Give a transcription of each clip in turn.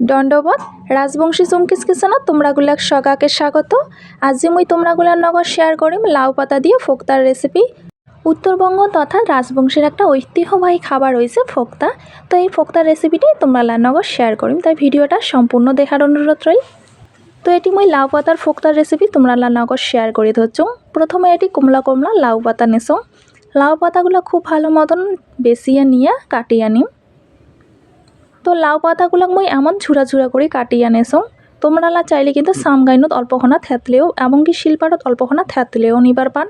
দণ্ডবত রাজবংশী চুমকিচ কিচেনত তোমৰাগুলাক সগাকে স্বাগত। আজি মই তোমরাগুলার লগত শেয়ার করিম, লাউ পাতা দিয়ে ফোক্তার রেসিপি উত্তরবঙ্গ তথা রাজবংশীর একটা ঐতিহ্যবাহী খাবার হয়েছে ফোক্তা। তো এই ফোক্তার রেসিপিটাই তোমরা লগত শেয়ার করিম। তাই ভিডিওটা সম্পূর্ণ দেখার অনুরোধ রইল। তো এটি মই লাউ পাতার ফোক্তার রেসিপি তোমরা লগত শেয়ার করে ধরছ প্রথমে এটি কমলা কমলা লাউ পাতা নেছো লাউ পাতাগুলো খুব ভালো মতন বেছিয়ে নিয়ে কাটিয়ে নিম। তো লাউ পাতাগুলো মই এমন ঝুরা ঝুরা করে কাটিয়ে আনেছো। তোমরা চাইলে কিন্তু সামগাইনত অল্পখনা থেতলেও, এমনকি শিলপাটত অল্পখনা থেতলেও নিবার পান।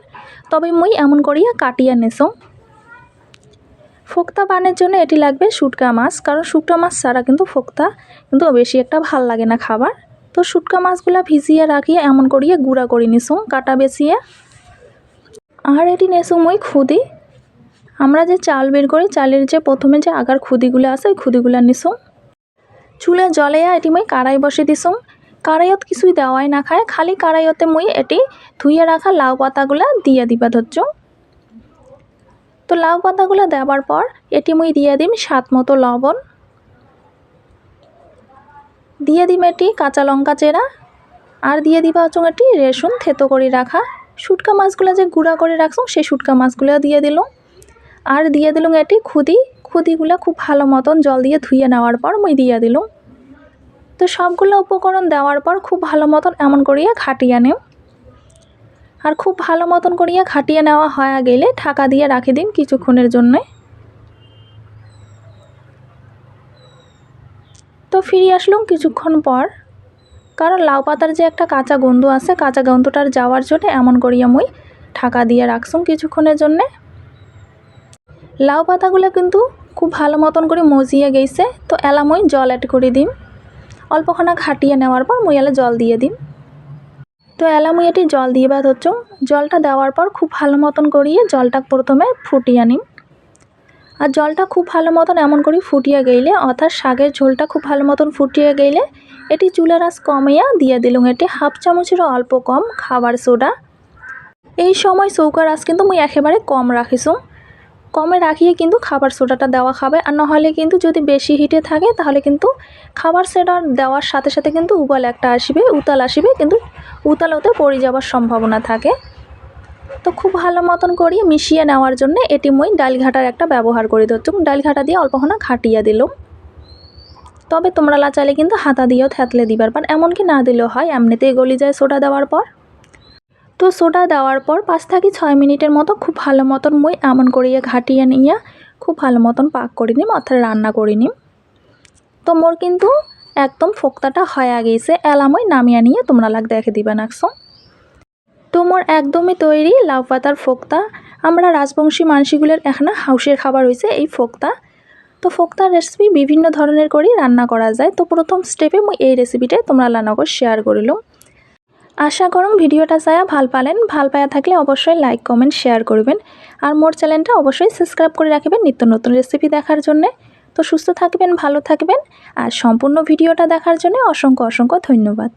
তবে মই এমন করিয়া কাটিয়ে নেছো ফোক্তা বানের জন্য এটি লাগবে শুটকা মাছ, কারণ শুটকা মাছ ছাড়া কিন্তু ফোক্তা কিন্তু বেশি একটা ভালো লাগে না খাবার। তো শুটকা মাছগুলা ভিজিয়ে রাখিয়ে এমন করিয়ে গুঁড়া করে নিছো, কাটা বেছিয়ে আর এটি নেছো মই খুদি। আমরা যে চাল বের করি, চালের যে প্রথমে যে আগার খুদিগুলো আছে, ওই খুদিগুলো নিছো চুলে জলেয়া এটি মই কারাই বসে দিসুম। কারাইত কিছুই দেওয়াই না খায়, খালি কারাইতে মই এটি ধুইয়ে রাখা লাউ পাতাগুলা দিয়ে দিবা ধরছ তো লাউ পাতাগুলো দেওয়ার পর এটি মই দিয়ে দিম স্বাদ মতো লবণ। দিয়ে দিম এটি কাঁচা লঙ্কা চেরা। আর দিয়ে দিবা হচ্ছে এটি রেসুন থেতো করে রাখা। শুটকা মাছগুলো যে গুঁড়া করে রাখছো সেই শুটকা মাছগুলো দিয়ে দিলাম। আর দিয়ে দিলুম এটি খুদি। খুদিগুলো খুব ভালো মতন জল দিয়ে ধুয়ে নেওয়ার পর মই দিয়ে দিলুম। তো সবগুলো উপকরণ দেওয়ার পর খুব ভালো মতন এমন করিয়া খাটিয়ে নেম আর খুব ভালো মতন করিয়া খাটিয়ে নেওয়া হয়ে গেলে ঢাকা দিয়ে রাখে দিন কিছুক্ষণের জন্যে। তো ফিরে আসলাম কিছুক্ষণ পর। কারণ লাউ পাতার যে একটা কাঁচা গন্ধ আছে, কাঁচা গন্ধটার যাওয়ার জন্য এমন করিয়া মই ঢাকা দিয়ে রাখছুম কিছুক্ষণের জন্যে। লাউ পাতাগুলো কিন্তু খুব ভালো মতন করে মজিয়ে গেছে। তো এলা মই জল অ্যাড করে দিম। অল্পখানা খাটিয়ে নেওয়ার পর মই এলা জল দিয়ে দিম। তো এলা মই এটি জল দিয়ে বাদ হচ্ছ। জলটা দেওয়ার পর খুব ভালো মতন করিয়ে জলটা প্রথমে ফুটিয়ে নিম। আর জলটা খুব ভালো মতন এমন করে ফুটিয়ে গেলে, অর্থাৎ শাকের ঝোলটা খুব ভালো মতন ফুটিয়ে গেলে, এটি চুলার আঁচ কমাইয়া দিয়ে দিলুম। এটি হাফ চামচেরও অল্প কম খাবার সোডা। এই সময় চৌকার আঁচ কিন্তু মুই একেবারে কম রাখিছোঁ কমে রাখিয়ে কিন্তু খাবার সোডাটা দেওয়া খাবে। আর নাহলে কিন্তু যদি বেশি হিটে থাকে, তাহলে কিন্তু খাবার সোডা দেওয়ার সাথে সাথে কিন্তু উবাল একটা আসবে, উতাল আসবে, কিন্তু উতাল উতালতে পড়ে যাওয়ার সম্ভাবনা থাকে। তো খুব ভালো মতন করিয়ে মিশিয়ে নেওয়ার জন্য এটি মই ডাল ঘাটার একটা ব্যবহার করে দিচ্ছ ডাল ঘাটা দিয়ে অল্পখানা ঘাটিয়ে দিলাম। তবে তোমরা চাইলে কিন্তু হাতা দিয়েও থ্যাতলে দিবার। পান এমনকি না দিলেও হয়, এমনিতেই গলি যায় সোডা দেওয়ার পর। তো সোডা দেওয়ার পর পাঁচ থেকে ছয় মিনিটের মতো খুব ভালো মতন মই এমন করিয়া ঘাটিয়ে নিয়ে খুব ভালো মতন পাক করে নিম, অর্থাৎ রান্না করে নিম। তো মোর কিন্তু একদম ফোক্তাটা হয়ে গেছে এলা মই নামিয়ে নিয়ে তোমরা লাগ দেখে দিবে নাকছো তো মোর একদমই তৈরি লাউ পাতার ফোক্তা। আমরা রাজবংশী মানসিগুলোর এখানে হাউসের খাবার হয়েছে এই ফোক্তা। তো ফোক্তার রেসিপি বিভিন্ন ধরনের করেই রান্না করা যায়। তো প্রথম স্টেপে মই এই রেসিপিটাই তোমরা লানাগর শেয়ার করিলাম আশা করুন ভিডিওটা চায়া ভালো পালেন, ভালো পায়া থাকলে অবশ্যই লাইক কমেন্ট শেয়ার করবেন। আর মোর চ্যানেলটা অবশ্যই সাবস্ক্রাইব করে রাখবেন নিত্য নতুন রেসিপি দেখার জন্যে। তো সুস্থ থাকবেন, ভালো থাকবেন। আর সম্পূর্ণ ভিডিওটা দেখার জন্য অসংখ্য অসংখ্য ধন্যবাদ।